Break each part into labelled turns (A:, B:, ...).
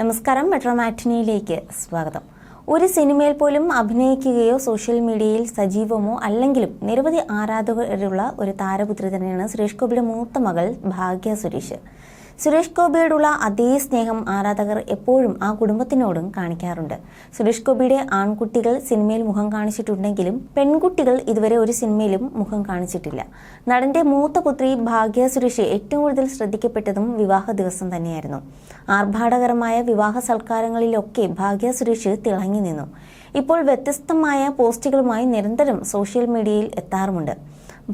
A: നമസ്കാരം മെട്രോ മാറ്റിനിയിലേക്ക് സ്വാഗതം. ഒരു സിനിമയിൽ പോലും അഭിനയിക്കുകയോ സോഷ്യൽ മീഡിയയിൽ സജീവമോ അല്ലെങ്കിലും നിരവധി ആരാധകരുള്ള ഒരു താരപുത്രി തന്നെയാണ് സുരേഷ് ഗോപിയുടെ മൂത്ത മകൾ ഭാഗ്യ സുരേഷ്. സുരേഷ് ഗോപിയോടുള്ള അതേ സ്നേഹം ആരാധകർ എപ്പോഴും ആ കുടുംബത്തിനോടും കാണിക്കാറുണ്ട്. സുരേഷ് ഗോപിയുടെ ആൺകുട്ടികൾ സിനിമയിൽ മുഖം കാണിച്ചിട്ടുണ്ടെങ്കിലും പെൺകുട്ടികൾ ഇതുവരെ ഒരു സിനിമയിലും മുഖം കാണിച്ചിട്ടില്ല. നടന്റെ മൂത്ത പുത്രി ഭാഗ്യ സുരേഷ് ഏറ്റവും കൂടുതൽ ശ്രദ്ധിക്കപ്പെട്ടതും വിവാഹ ദിവസം തന്നെയായിരുന്നു. ആർഭാടകരമായ വിവാഹ സൽക്കാരങ്ങളിലൊക്കെ ഭാഗ്യ സുരേഷ് തിളങ്ങി നിന്നു. ഇപ്പോൾ വ്യത്യസ്തമായ പോസ്റ്റുകളുമായി നിരന്തരം സോഷ്യൽ മീഡിയയിൽ എത്താറുമുണ്ട്.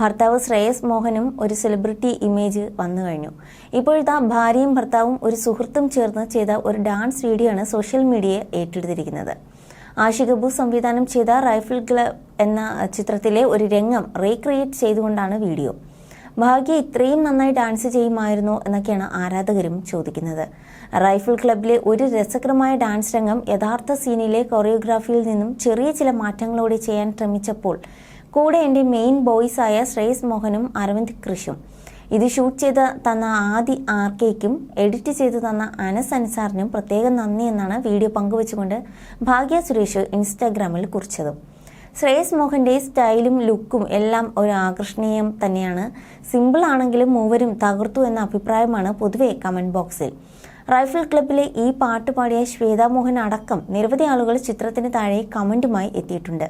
A: ഭർത്താവ് ശ്രേയസ് മോഹനും ഒരു സെലിബ്രിറ്റി ഇമേജ് വന്നു കഴിഞ്ഞു. ഇപ്പോഴത്തെ ഭാര്യയും ഭർത്താവും ഒരു സുഹൃത്തും ചേർന്ന് ചെയ്ത ഒരു ഡാൻസ് വീഡിയോ ആണ് സോഷ്യൽ മീഡിയയെ ഏറ്റെടുത്തിരിക്കുന്നത്. ആഷിഖ് അബു സംവിധാനം ചെയ്ത റൈഫിൾ ക്ലബ് എന്ന ചിത്രത്തിലെ ഒരു രംഗം റീക്രിയേറ്റ് ചെയ്തുകൊണ്ടാണ് വീഡിയോ ഭാഗ്യ ഇത്രയും നന്നായി ഡാൻസ് ചെയ്യുമായിരുന്നോ എന്നൊക്കെയാണ് ആരാധകരും ചോദിക്കുന്നത്. റൈഫിൾ ക്ലബിലെ ഒരു രസകരമായ ഡാൻസ് രംഗം യഥാർത്ഥ സീനിലെ കൊറിയോഗ്രാഫിയിൽ നിന്നും ചെറിയ ചില മാറ്റങ്ങളോടെ ചെയ്യാൻ ശ്രമിച്ചപ്പോൾ കൂടെ എന്റെ മെയിൻ ബോയ്സ് ആയ ശ്രേയസ് മോഹനും അരവിന്ദ് കൃഷും. ഇത് ഷൂട്ട് ചെയ്ത് തന്ന ആദി ആർ കെക്കും എഡിറ്റ് ചെയ്ത് തന്ന അനസ് അൻസാറിനും പ്രത്യേകം നന്ദി എന്നാണ് വീഡിയോ പങ്കുവച്ചുകൊണ്ട് ഭാഗ്യ സുരേഷ് ഇൻസ്റ്റാഗ്രാമിൽ കുറിച്ചത്. ശ്രേയസ് മോഹന്റെ സ്റ്റൈലും ലുക്കും എല്ലാം ഒരു ആകർഷണീയം തന്നെയാണ്. സിമ്പിൾ ആണെങ്കിലും മൂവരും തകർത്തു എന്ന അഭിപ്രായമാണ് പൊതുവെ കമന്റ് ബോക്സിൽ റൈഫിൾ ക്ലബിലെ ഈ പാട്ട് പാടിയ ശ്വേതാ മോഹൻ അടക്കം നിരവധി ആളുകൾ ചിത്രത്തിന് താഴെ കമന്റുമായി എത്തിയിട്ടുണ്ട്.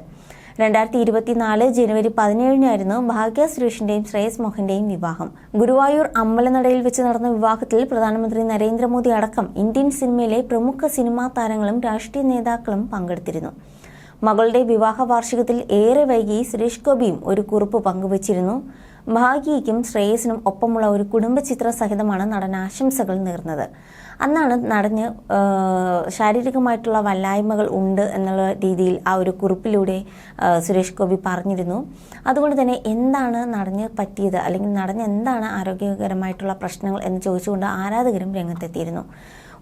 A: രണ്ടായിരത്തി ഇരുപത്തിനാല് ജനുവരി പതിനേഴിനായിരുന്നു ഭാഗ്യ സുരേഷിന്റെയും ശ്രേയസ് മോഹന്റെയും വിവാഹം. ഗുരുവായൂർ അമ്പലനടയിൽ വെച്ച് നടന്ന വിവാഹത്തിൽ പ്രധാനമന്ത്രി നരേന്ദ്രമോദി അടക്കം ഇന്ത്യൻ സിനിമയിലെ പ്രമുഖ സിനിമാ താരങ്ങളും രാഷ്ട്രീയ നേതാക്കളും പങ്കെടുത്തിരുന്നു. മകളുടെ വിവാഹ വാർഷികത്തിൽ ഏറെ വൈകി സുരേഷ് ഗോപിയും ഒരു കുറിപ്പ് പങ്കുവച്ചിരുന്നു. ഭാഗ്യയ്ക്കും ശ്രേയസിനും ഒപ്പമുള്ള ഒരു കുടുംബചിത്ര സഹിതമാണ് നടൻ ആശംസകൾ നേർന്നത്. അന്നാണ് നടന് ശാരീരികമായിട്ടുള്ള വല്ലായ്മകൾ ഉണ്ട് എന്നുള്ള രീതിയിൽ ആ ഒരു കുറിപ്പിലൂടെ സുരേഷ് ഗോപി പറഞ്ഞിരുന്നു. അതുകൊണ്ട് തന്നെ എന്താണ് നടന് പറ്റിയത് അല്ലെങ്കിൽ നടന് എന്താണ് ആരോഗ്യകരമായിട്ടുള്ള പ്രശ്നങ്ങൾ എന്ന് ചോദിച്ചുകൊണ്ട് ആരാധകരും രംഗത്തെത്തിയിരുന്നു.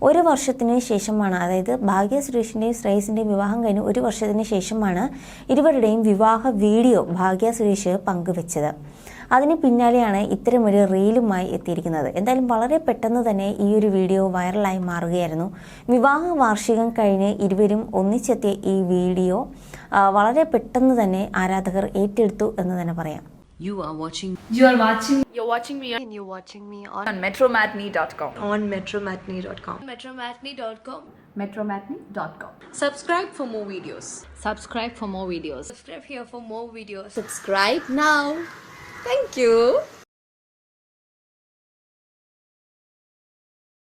A: ഒരു വർഷത്തിന് ശേഷമാണ് അതായത് ഭാഗ്യ സുരേഷിന്റെയും ശ്രേയസിന്റെയും വിവാഹം കഴിഞ്ഞ് ഒരു വർഷത്തിന് ശേഷമാണ് ഇരുവരുടെയും വിവാഹ വീഡിയോ ഭാഗ്യ സുരേഷ് പങ്കുവെച്ചത്. അതിന് പിന്നാലെയാണ് ഇത്തരമൊരു റീലുമായി എത്തിയിരിക്കുന്നത് എന്തായാലും വളരെ പെട്ടെന്ന് തന്നെ ഈ ഒരു വീഡിയോ വൈറലായി മാറുകയായിരുന്നു വിവാഹ വാർഷികം കഴിഞ്ഞ് ഇരുവരും ഒന്നിച്ചെത്തിയ ഈ വീഡിയോ വളരെ പെട്ടെന്ന് തന്നെ ആരാധകർ ഏറ്റെടുത്തു എന്ന് തന്നെ പറയാം
B: You are watching
C: You are watching
D: You're watching me
E: and you're watching me on,
C: on metromatney.com.
E: on metromatney.com.
D: metromatney.com.
C: Metromatney.com.
E: Subscribe for more videos.
B: subscribe for more videos.
D: Subscribe here for more videos.
E: Subscribe now. Thank you.